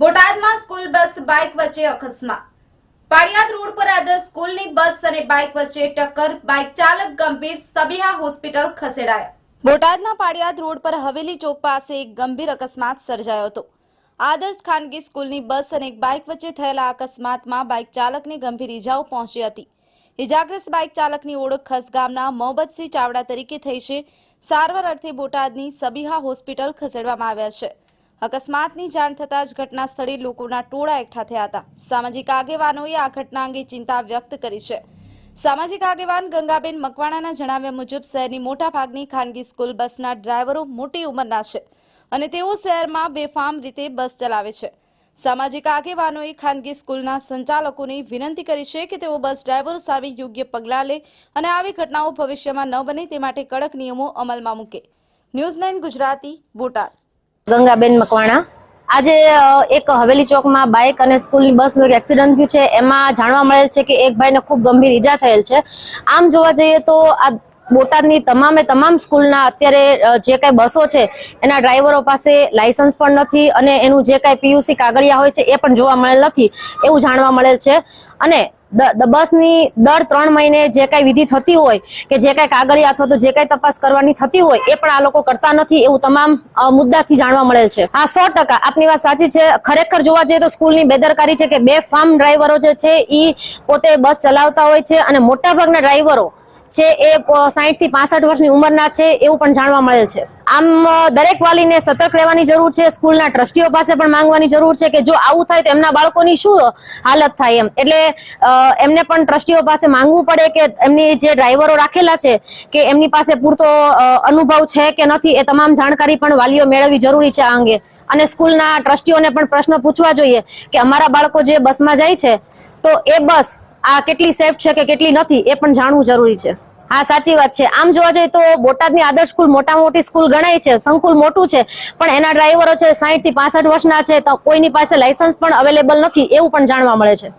બોટાદમાં school bus, bike વચ્ચે અકસ્માત. પાડિયાદ રોડ પર આદર્શ સ્કૂલની બસ અને બાઇક વચ્ચે ટક્કર, બાઇક ચાલક ગંભીર સબીહા હોસ્પિટલ ખસેડાયા. બોટાદના પાડિયાદ રોડ પર હવેલી ચોક પાસે એક ગંભીર અકસ્માત સર્જાયો હતો. આદર્શ ખાનગી સ્કૂલની બસ અને એક બાઇક વચ્ચે થયેલા અકસ્માતમાં બાઇક ચાલકને ગંભીર ઇજાઓ પહોંચી હતી. ઇજાગ્રસ્ત બાઇક ચાલકની ઓળખ ખસ ગામના ચાવડા તરીકે થઈ છે. સારવાર અર્થે બોટાદની સબીહા હોસ્પિટલ ખસેડવામાં આવ્યા છે. અકસ્માતની જાણ થતાં જ ઘટના સ્થળે લોકોના ટોળા એકઠા થયા હતા. સામાજિક આગેવાનોએ આ ઘટના અંગે ચિંતા વ્યક્ત કરી છે. સામાજિક આગેવાન ગંગાબેન મકવાણાના જણાવ્યા મુજબ શહેરની મોટાભાગની ખાનગી સ્કૂલ બસના ડ્રાઈવરો મોટી ઉંમરના છે અને તેઓ શહેરમાં બેફામ રીતે બસ ચલાવે છે. સામાજિક આગેવાનોએ ખાનગી સ્કૂલના સંચાલકોને વિનંતી કરી છે કે તેઓ બસ ડ્રાઈવરો સામે યોગ્ય પગલાં લે અને આવી ઘટનાઓ ભવિષ્યમાં ન બને તે માટે કડક નિયમો અમલમાં મૂકે. News nine Gujarati, Botad. Gangaben Makwana. આજે એક હવેલી ચોકમાં બાઇક અને સ્કૂલની બસનું એક એક્સિડન્ટ થયું છે. એમાં જાણવા મળેલ છે કે એક ભાઈને ખૂબ ગંભીર ઈજા થયેલ છે. આમ જોવા જઈએ તો આ બોટાદની તમામે તમામ સ્કૂલના અત્યારે જે કાંઈ બસો છે, એના ડ્રાઈવરો પાસે લાયસન્સ પણ નથી અને એનું જે કાંઈ પીયુસી કાગળિયા હોય છે એ પણ જોવા મળેલ નથી એવું જાણવા મળેલ છે. અને બસની દર ત્રણ મહિને જે કાંઈ વિધિ થતી હોય કે જે કાંઈ કાગળિયા અથવા તો જે કાંઈ તપાસ કરવાની થતી હોય એ પણ આ લોકો કરતા નથી એવું તમામ મુદ્દાથી જાણવા મળેલ છે. હા, સો ટકા. આપની વાત સાચી છે. ખરેખર જોવા જઈએ તો સ્કૂલની બેદરકારી છે કે બે ફાર્મ ડ્રાઈવરો જે છે એ પોતે બસ ચલાવતા હોય છે અને મોટાભાગના ડ્રાઈવરો છે એ સાહીઠથી પાસઠ વર્ષની ઉંમરના છે, એવું પણ જાણવા મળેલ છે. આમ દરેક વાલીને સતર્ક રહેવાની જરૂર છે, સ્કૂલના ટ્રસ્ટીઓ પાસે પણ માંગવાની જરૂર છે કે જો આવું થાય તો એમના બાળકોની શું હાલત થાય એમ. એટલે એમને પણ ટ્રસ્ટીઓ પાસે માંગવું પડે કે એમની જે ડ્રાઈવરો રાખેલા છે કે એમની પાસે પૂરતો અનુભવ છે કે નથી એ તમામ જાણકારી પણ વાલીઓ મેળવવી જરૂરી છે આ અંગે. અને સ્કૂલના ટ્રસ્ટીઓને પણ પ્રશ્ન પૂછવા જોઈએ કે અમારા બાળકો જે બસમાં જાય છે, તો એ બસ આ કેટલી સેફ છે કે કેટલી નથી એ પણ જાણવું જરૂરી છે. હા, સાચી વાત છે. આમ જોવા જઈએ તો બોટાદની આદર્શ સ્કૂલ મોટા મોટી સ્કૂલ ગણાય છે, સંકુલ મોટું છે, પણ એના ડ્રાઈવરો છે સાહીઠથી પાસઠ વર્ષના છે, તો કોઈની પાસે લાયસન્સ પણ અવેલેબલ નથી એવું પણ જાણવા મળે છે.